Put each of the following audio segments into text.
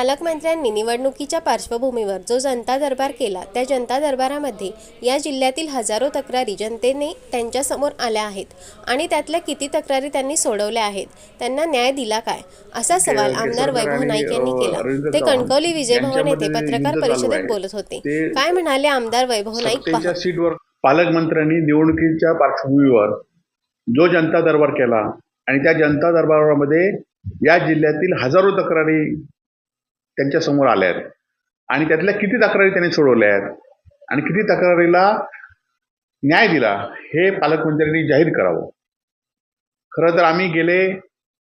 पालकमंत्र्यांनी निवडणुकीच्या पार्श्वभूमीवर जो जनता दरबार केला त्या जनता दरबारामध्ये या जिल्ह्यातील हजारो तक्रारी जनतेने त्यांच्यासमोर आल्या आहेत आणि त्यातल्या किती तक्रारी त्यांनी सोडवल्या आहेत त्यांना न्याय दिला काय असा सवाल आमदार वैभव नाईक यांनी केला. ते कणकवली विजय भवन येथे पत्रकार परिषदेत बोलत होते. काय म्हणाले आमदार वैभव नाईक? सीटवर पालकमंत्र्यांनी निवडणुकीच्या पार्श्वभूमीवर जो जनता दरबार केला आणि त्या जनता दरबारामध्ये या जिल्ह्यातील हजारो तक्रारी त्यांच्यासमोर आल्या आहेत आणि त्यातल्या किती तक्रारी त्यांनी सोडवल्या आहेत आणि किती तक्रारीला न्याय दिला? हे पालकमंत्र्यांनी जाहीर करावं. खरं तर आम्ही गेले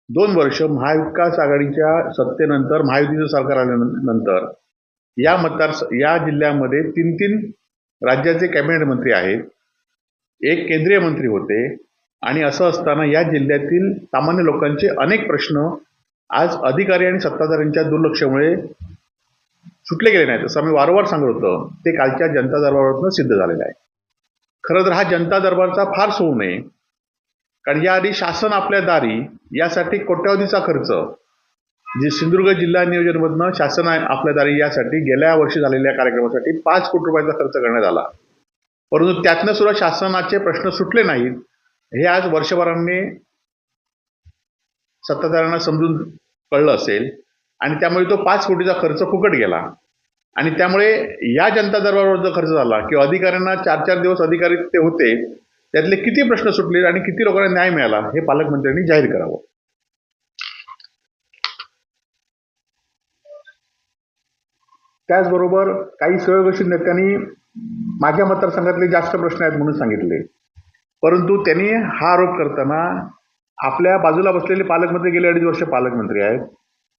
दोन वर्ष महाविकास आघाडीच्या सत्तेनंतर महायुतीचं सरकार आल्यानंतर या मतदार या जिल्ह्यामध्ये तीन तीन राज्याचे कॅबिनेट मंत्री आहेत एक केंद्रीय मंत्री होते आणि असं असताना या जिल्ह्यातील सामान्य लोकांचे अनेक प्रश्न आज अधिकारी आणि सत्ताधाऱ्यांच्या दुर्लक्षामुळे सुटले गेले नाहीत. असं आम्ही वारंवार सांगत होतो. ते कालच्या जनता दरबारातून सिद्ध झालेलं आहे. खरं तर हा जनता दरबारचा फार होऊ नये. कारण याआधी शासन आपल्या दारी यासाठी कोट्यावधीचा खर्च जे सिंधुदुर्ग जिल्हा नियोजनमधनं शासन आहे आपल्या दारी यासाठी गेल्या वर्षी झालेल्या कार्यक्रमासाठी पाच कोटी रुपयाचा खर्च करण्यात आला. परंतु त्यातनं सुद्धा शासनाचे प्रश्न सुटले नाहीत. हे आज वर्षभरांनी सत्ताधाऱ्यांना समजून कळलं असेल आणि त्यामुळे तो पाच कोटीचा खर्च फुकट गेला. आणि त्यामुळे या जनता दरबारवर जो खर्च झाला किंवा अधिकाऱ्यांना चार चार दिवस अधिकारी ते होते त्यातले किती प्रश्न सुटले आणि किती लोकांना न्याय मिळाला हे पालकमंत्र्यांनी जाहीर करावं. त्याचबरोबर काही सहयोगशील नेत्यांनी माझ्या मतदारसंघातले जास्त प्रश्न आहेत म्हणून सांगितले. परंतु त्यांनी हा आरोप करताना आपल्या बाजूला बसलेले पालकमंत्री गेले अडीच वर्ष पालकमंत्री आहेत.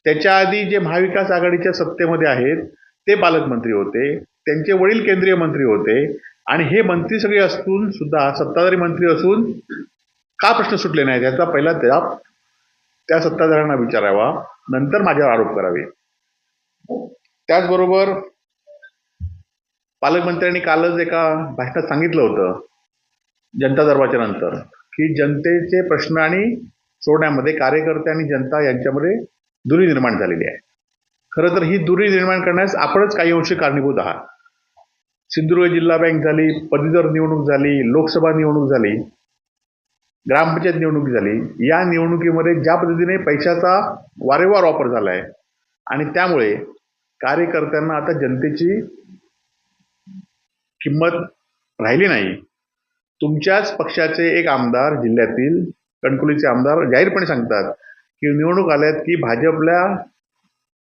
त्याच्या आधी जे महाविकास आघाडीच्या सत्तेमध्ये आहेत ते पालकमंत्री होते. त्यांचे वडील केंद्रीय मंत्री होते. आणि हे मंत्री सगळे असून सुद्धा सत्ताधारी मंत्री असून का प्रश्न सुटले नाहीत? याचा पहिला त्या त्या सत्ताधाऱ्यांना विचारावा. नंतर माझ्यावर आरोप करावे. त्याचबरोबर पालकमंत्र्यांनी कालच एका भाषणात सांगितलं होतं जनता दरबारच्या नंतर. की जनतेचे प्रश्न आणि सोडण्यामध्ये कार्यकर्ते आणि जनता यांच्यामध्ये दुरी निर्माण झालेली आहे. खरं तर ही दुरी निर्माण करण्यास आपणच काही अंशी कारणीभूत आहात. सिंधुदुर्ग जिल्हा बँक झाली पदवीधर निवडणूक झाली लोकसभा निवडणूक झाली ग्रामपंचायत निवडणूक झाली या निवडणुकीमध्ये ज्या पद्धतीने पैशाचा वारेवार वापर झाला आहे आणि त्यामुळे कार्यकर्त्यांना आता जनतेची किंमत राहिली नाही तुमच्याच पक्षाचे एक आमदार जिल्ह्यातील कणकुलीचे आमदार जाहीरपणे सांगतात की निवडणूक आल्यात की भाजपल्या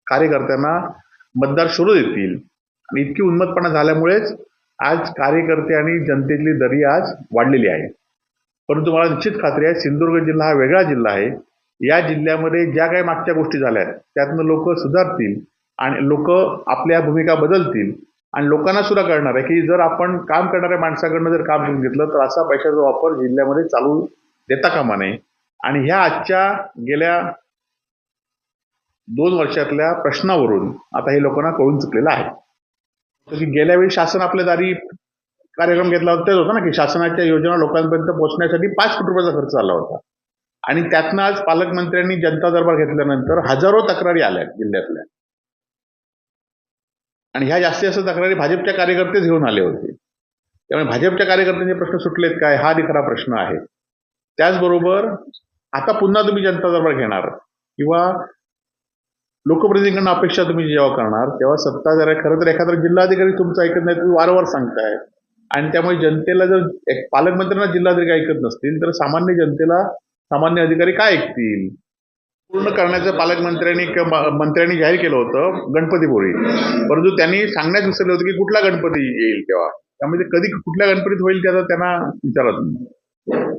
कार्यकर्त्यांना मतदार शोधू देतील. आणि इतकी उन्मतपणा झाल्यामुळेच आज कार्यकर्ते आणि जनतेतली दरी आज वाढलेली आहे. परंतु मला निश्चित खात्री आहे सिंधुदुर्ग जिल्हा हा वेगळा जिल्हा आहे. या जिल्ह्यामध्ये ज्या काही मागच्या गोष्टी झाल्या आहेत त्यातनं लोक सुधारतील आणि लोक आपल्या भूमिका बदलतील. आणि लोकांना सुद्धा कळणार आहे की जर आपण काम करणाऱ्या माणसाकडनं जर काम घेऊन घेतलं तर असा पैशाचा वापर जिल्ह्यामध्ये चालू देता कामा नये. आणि ह्या आजच्या गेल्या दोन वर्षातल्या प्रश्नावरून आता हे लोकांना कळून चुकलेलं आहे. गेल्या वेळी शासन आपल्या दारी कार्यक्रम घेतला होता तेच होता ना की शासनाच्या योजना लोकांपर्यंत पोहोचण्यासाठी पाच कोटी रुपयाचा खर्च आला होता. आणि त्यातनं आज पालकमंत्र्यांनी जनता दरबार घेतल्यानंतर हजारो तक्रारी आल्या जिल्ह्यातल्या. आणि ह्या जास्तीत जास्त तक्रारी भाजपच्या कार्यकर्तेच घेऊन आले होते. त्यामुळे भाजपच्या कार्यकर्त्यांचे प्रश्न सुटलेत काय? हा खरा प्रश्न आहे. त्याचबरोबर आता पुन्हा तुम्ही जनता दरबार घेणार किंवा लोकप्रतिनिधींकडून अपेक्षा तुम्ही जेव्हा करणार तेव्हा सत्ताधाऱ्या खरं तर एखादा जिल्हाधिकारी तुमचं ऐकत नाही तुम्ही वारंवार सांगताय. आणि त्यामुळे जनतेला जर पालकमंत्र्यांना जिल्हाधिकारी ऐकत नसतील तर सामान्य जनतेला सामान्य अधिकारी काय ऐकतील? पूर्ण करण्याचं पालकमंत्र्यांनी किंवा मंत्र्यांनी जाहीर केलं होतं गणपतीपुरी परंतु त्यांनी सांगण्यास विसरले होते की कुठला गणपती येईल तेव्हा. त्यामध्ये कधी कुठल्या गणपतीत होईल त्याचा त्यांना विचारत नाही.